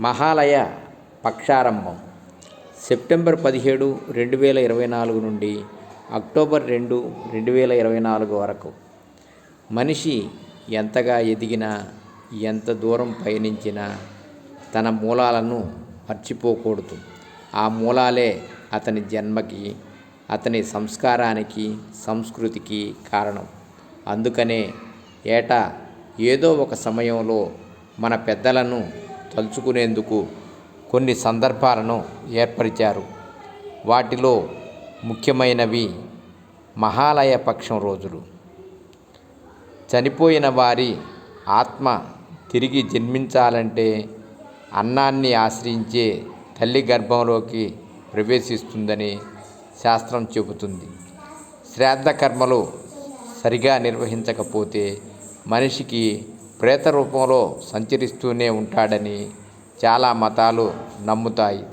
Mahalaya పక్షారంభం. September పదిహేడు రెండు వేల ఇరవై నాలుగు నుండి అక్టోబర్ రెండు రెండు వేల ఇరవై నాలుగు వరకు. మనిషి ఎంతగా ఎదిగినా ఎంత దూరం పయనించినా తన మూలాలను మర్చిపోకూడదు. ఆ మూలాలే అతని జన్మకి అతని సంస్కారానికి సంస్కృతికి కారణం. అందుకనే ఏటా ఏదో ఒక సమయంలో మన పెద్దలను తలుచుకునేందుకు కొన్ని సందర్భాలను ఏర్పరిచారు. వాటిలో ముఖ్యమైనవి మహాలయ పక్షం రోజులు. చనిపోయిన వారి ఆత్మ తిరిగి జన్మించాలంటే అన్నాన్ని ఆశ్రయించే తల్లి గర్భంలోకి ప్రవేశిస్తుందని శాస్త్రం చెబుతుంది. శ్రాద్ధ కర్మలు సరిగా నిర్వహించకపోతే మనిషికి ప్రేత రూపంలో సంచరిస్తూనే ఉంటాడని చాలా మతాలు నమ్ముతాయి.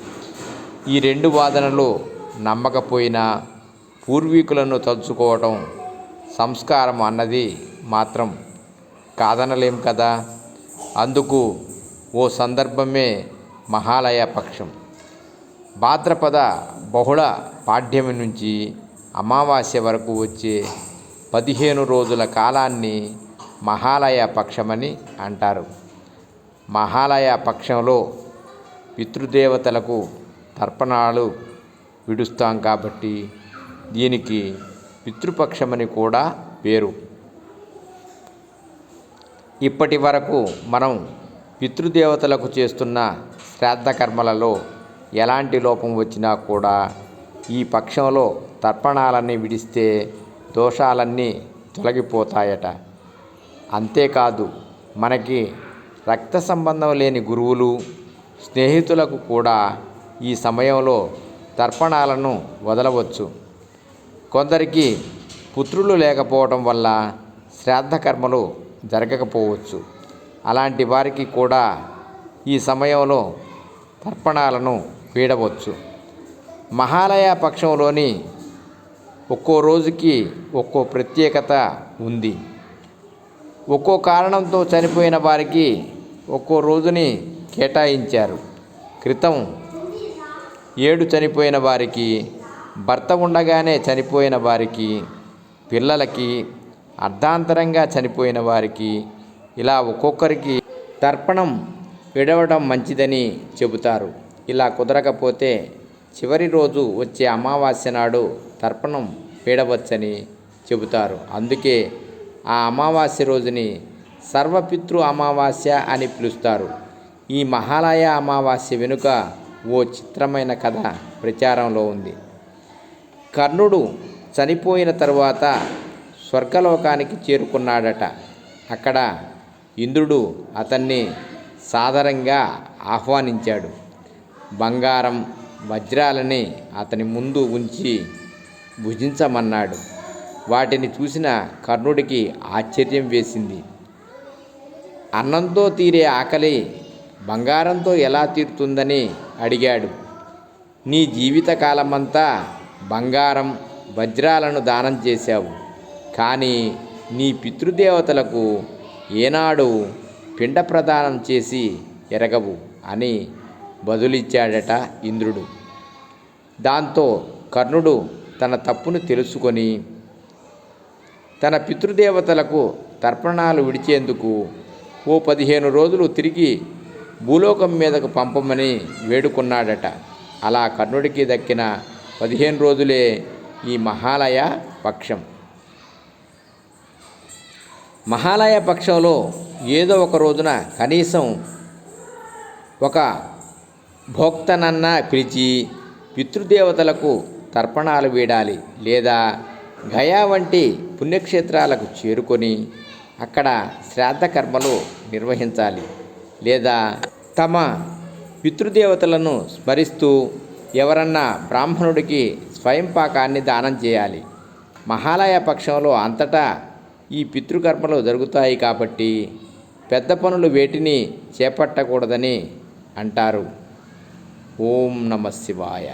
ఈ రెండు వాదనలు నమ్మకపోయినా పూర్వీకులను తలుచుకోవటం సంస్కారం అన్నది మాత్రం కాదనలేం కదా? అందుకు ఓ సందర్భమే మహాలయ పక్షం. భాద్రపద బహుళ పాఠ్యం నుంచి అమావాస్య వరకు వచ్చే పదిహేను రోజుల కాలాన్ని మహాలయ పక్షమని అంటారు. మహాలయ పక్షంలో పితృదేవతలకు తర్పణాలు విడుస్తాం కాబట్టి దీనికి పితృపక్షమని కూడా పేరు. ఇప్పటి వరకు మనం పితృదేవతలకు చేస్తున్న శ్రాద్ధ కర్మలలో ఎలాంటి లోపం వచ్చినా కూడా ఈ పక్షంలో తర్పణాలన్నీ విడిస్తే దోషాలన్నీ తొలగిపోతాయట. అంతేకాదు మనకి రక్త సంబంధం లేని గురువులు స్నేహితులకు కూడా ఈ సమయంలో తర్పణాలను వదలవచ్చు. కొందరికి పుత్రులు లేకపోవడం వల్ల శ్రాద్ధ కర్మలు జరగకపోవచ్చు. అలాంటి వారికి కూడా ఈ సమయంలో తర్పణాలను వీడవచ్చు. మహాలయ పక్షంలోని ఒక్కో రోజుకి ఒక్కో ప్రత్యేకత ఉంది. ఒక్కో కారణంతో చనిపోయిన వారికి ఒక్కో రోజుని కేటాయించారు. క్రితం ఏడు చనిపోయిన వారికి భర్త ఉండగానే చనిపోయిన వారికి పిల్లలకి అర్ధాంతరంగా చనిపోయిన వారికి ఇలా ఒక్కొక్కరికి తర్పణం విడవడం మంచిదని చెబుతారు. ఇలా కుదరకపోతే చివరి రోజు వచ్చే అమావాస్య నాడు తర్పణం వీడవచ్చని చెబుతారు. అందుకే ఆ అమావాస్య రోజుని సర్వపితృ అమావాస్య అని పిలుస్తారు. ఈ మహాలయ అమావాస్య వెనుక ఓ చిత్రమైన కథ ప్రచారంలో ఉంది. కర్ణుడు చనిపోయిన తరువాత స్వర్గలోకానికి చేరుకున్నాడట. అక్కడ ఇంద్రుడు అతన్ని సాదరంగా ఆహ్వానించాడు. బంగారం వజ్రాలని అతని ముందు ఉంచి భుజించమన్నాడు. వాటిని చూసిన కర్ణుడికి ఆశ్చర్యం వేసింది. అన్నంతో తీరే ఆకలి బంగారంతో ఎలా తీరుతుందని అడిగాడు. నీ జీవితకాలమంతా బంగారం వజ్రాలను దానం చేశావు. కానీ నీ పితృదేవతలకు ఏనాడు పిండ ప్రదానం చేసి ఎరగవు అని బదులిచ్చాడట ఇంద్రుడు. దాంతో కర్ణుడు తన తప్పును తెలుసుకొని తన పితృదేవతలకు తర్పణాలు విడిచేందుకు ఓ పదిహేను రోజులు తిరిగి భూలోకం మీదకు పంపమని వేడుకున్నాడట. అలా కర్ణుడికి దక్కిన పదిహేను రోజులే ఈ మహాలయ పక్షం. మహాలయ పక్షంలో ఏదో ఒక రోజున కనీసం ఒక భోక్తనన్నా పిలిచి పితృదేవతలకు తర్పణాలు వేయాలి లేదా గయా వంటి పుణ్యక్షేత్రాలకు చేరుకొని అక్కడ శ్రాద్ధకర్మలు నిర్వహించాలి. లేదా తమ పితృదేవతలను స్మరిస్తూ ఎవరన్నా బ్రాహ్మణుడికి స్వయంపాకాన్ని దానం చేయాలి. మహాలయ పక్షంలో అంతటా ఈ పితృకర్మలు జరుగుతాయి కాబట్టి పెద్ద పనులు వేటిని చేపట్టకూడదని అంటారు. ఓం నమ శివాయ.